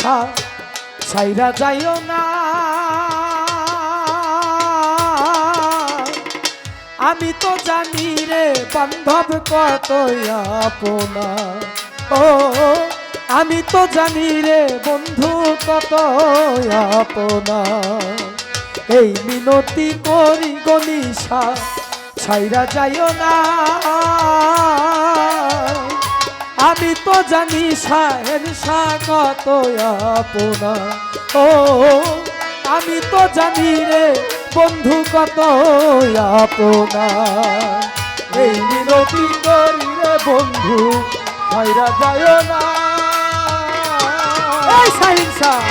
সা সাইরা যাইও না। আমি তো জানি রে বান্ধব কত আপনা ও, আমি তো জানি রে বন্ধু কত আপনা এই মিনতি করি গনিশা ছাইরা যাইও না। আমি তো জানি সাহের কত আপনা। ও, আমি তো জানি রে বন্ধু কত আপনা। এই মিনতি করি রে বন্ধু, ছাইরা যাইও না।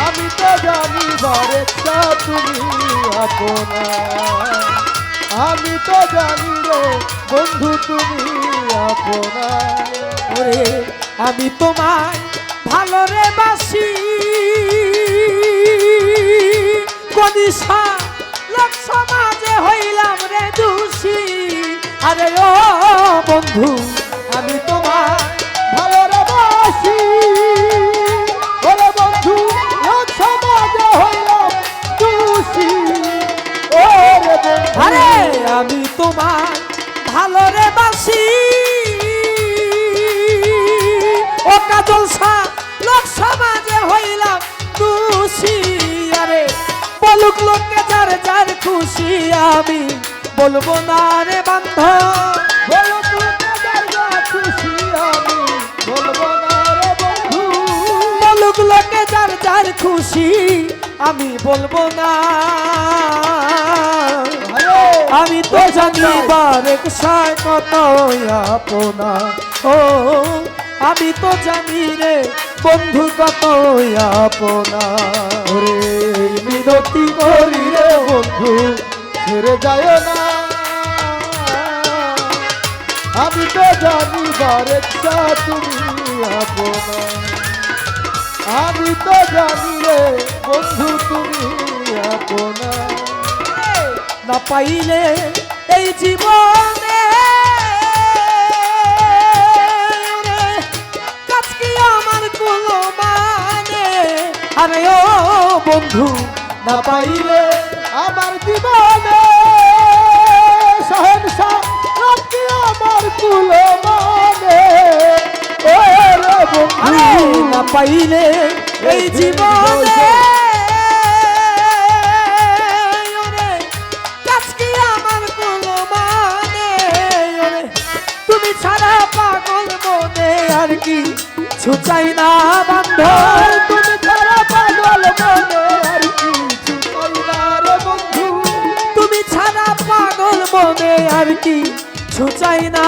আমি তো জানি বারে তুমি আপনা। আমি তো জানি রে বন্ধু তুমি আপনা। ওরে, আমি তোমায় ভালো রে বাসি। কনিষা লোক সমাজে হইলাম রে দোষী। আরে ও বন্ধু খুশি আমি। বলব না রে আমি। রে বন্ধু। বলুক লোকে যার যার খুশি, আমি বলব না। আমি তো জানি বারেক সায় কত আপনা ও, আমি তো জানি রে বন্ধু কত আপনা এই মিনতি করি রে বন্ধু। ছেড়ে যায় না। আমি তো জানি বারেকটা তুমি আমি তো জানি রে বন্ধু তুমি না। পাইলে এই জীবনে আমার কোনো মানে? আরে ও বন্ধু, না পাইলে আমার জীবনে পাইলে এই জীবনে। কি মানে? তুমি ছাড়া পাগল মনে আর কি? ছুচাই না বান্ধব তুমি ছাড়া পাগল মনে আর বন্ধু, তুমি ছাড়া পাগল মনে আর কি? ছুচাই না।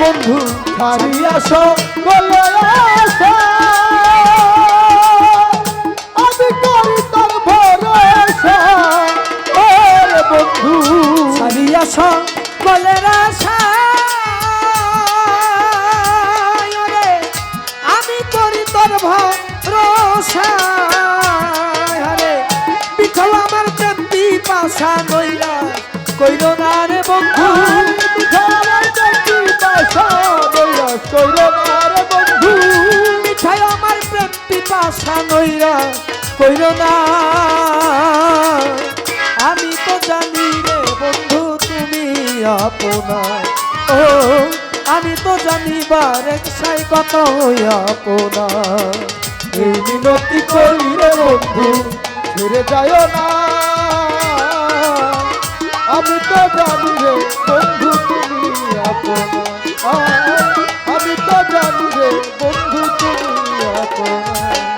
বন্ধু ছাড়িয়া সকলে আশা আমি করি তোর ভরসা। বন্ধু ছাড়িয়া সকলের আশা ওরে, আমি করি তোর ভরসা। কইল না। আমি তো জানি রে বন্ধু, তুমি আপনা ও, আমি তো জানি বারেক সাই কত আপনা এই মিনতি করি রে বন্ধু ফিরে যায় না। আমি তো জানি রে বন্ধু, তুমি আপনা আমি তো জানি রে বন্ধু, তুমি আপনা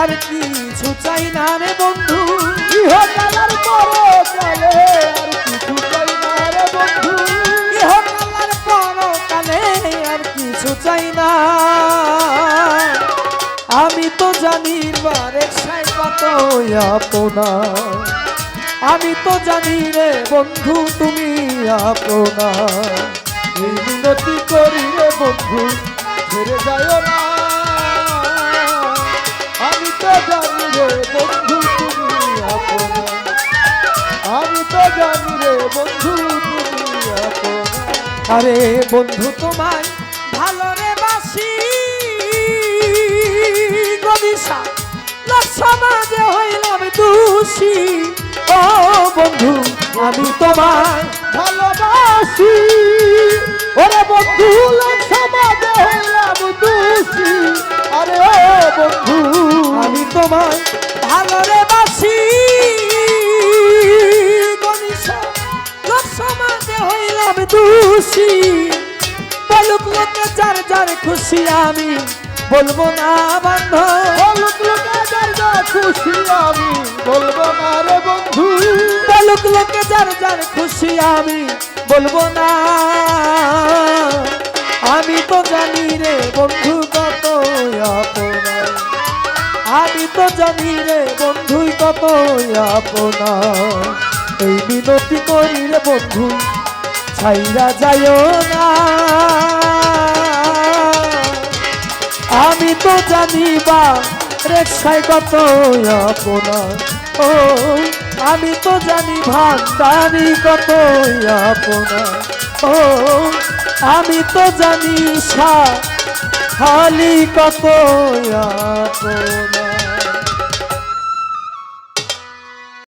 আর কিছু চাই না রে বন্ধু। আর কিছু চাই না রে বন্ধু। আর কিছু চাই না। আমি তো জানি বারে সাই কত আপনা আমি তো জানি রে বন্ধু তুমি আপনা এই মিনতি করি রে বন্ধু ছেড়ে যায় না। আরে বন্ধু তোমায় ভালো রে বাসি। সমাজে হইলাম দোষী। ও বন্ধু আমি তোমায় ভালোবাসি। তোমায় ভালো রে বাসি সমাজে হইলাম দোষী। বলুক লোকে যার যার খুশি আমি বলব না বান্ধব বলুক লোকে যার যা খুশি আমি বলব না রে বন্ধু। বলুক লোকে যার যার খুশি আমি বলব না। আমি তো জানি রে বন্ধু কত আপনা আমি তো জানি রে বন্ধু কত আপনা এই বিনতি করি রে বন্ধু, ছাইরা যাইও না। আমি তো জানি বা রেখায় কত আপনা ও, আমি তো জানি ভান্ডারি কত আপনা ও, আমি তো জানি সা খালি কত